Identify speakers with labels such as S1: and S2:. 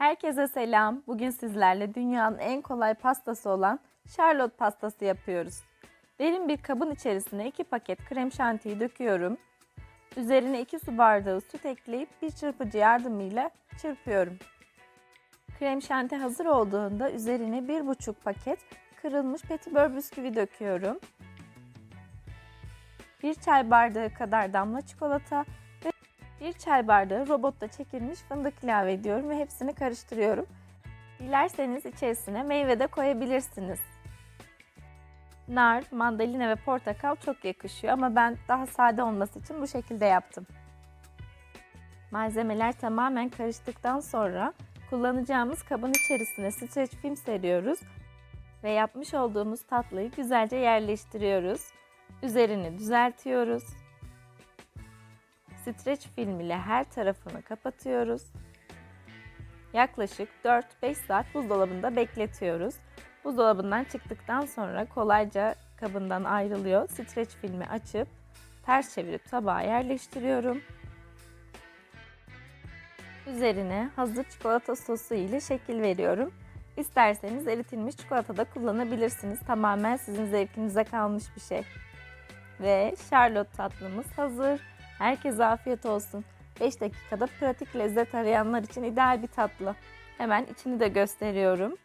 S1: Herkese selam. Bugün sizlerle dünyanın en kolay pastası olan Charlotte pastası yapıyoruz. Derin bir kabın içerisine 2 paket krem şantiyi döküyorum. Üzerine 2 su bardağı süt ekleyip bir çırpıcı yardımıyla çırpıyorum. Krem şanti hazır olduğunda üzerine 1,5 paket kırılmış petibör bisküvi döküyorum. 1 çay bardağı kadar damla çikolata 1 çay bardağı robotta çekilmiş fındık ilave ediyorum ve hepsini karıştırıyorum. Dilerseniz içerisine meyve de koyabilirsiniz. Nar, mandalina ve portakal çok yakışıyor ama ben daha sade olması için bu şekilde yaptım. Malzemeler tamamen karıştıktan sonra kullanacağımız kabın içerisine streç film seriyoruz ve yapmış olduğumuz tatlıyı güzelce yerleştiriyoruz. Üzerini düzeltiyoruz. Streç film ile her tarafını kapatıyoruz. Yaklaşık 4-5 saat buzdolabında bekletiyoruz. Buzdolabından çıktıktan sonra kolayca kabından ayrılıyor. Streç filmi açıp ters çevirip tabağa yerleştiriyorum. Üzerine hazır çikolata sosu ile şekil veriyorum. İsterseniz eritilmiş çikolata da kullanabilirsiniz. Tamamen sizin zevkinize kalmış bir şey. Ve Charlotte tatlımız hazır. Herkese afiyet olsun. 5 dakikada pratik lezzet arayanlar için ideal bir tatlı. Hemen içini de gösteriyorum.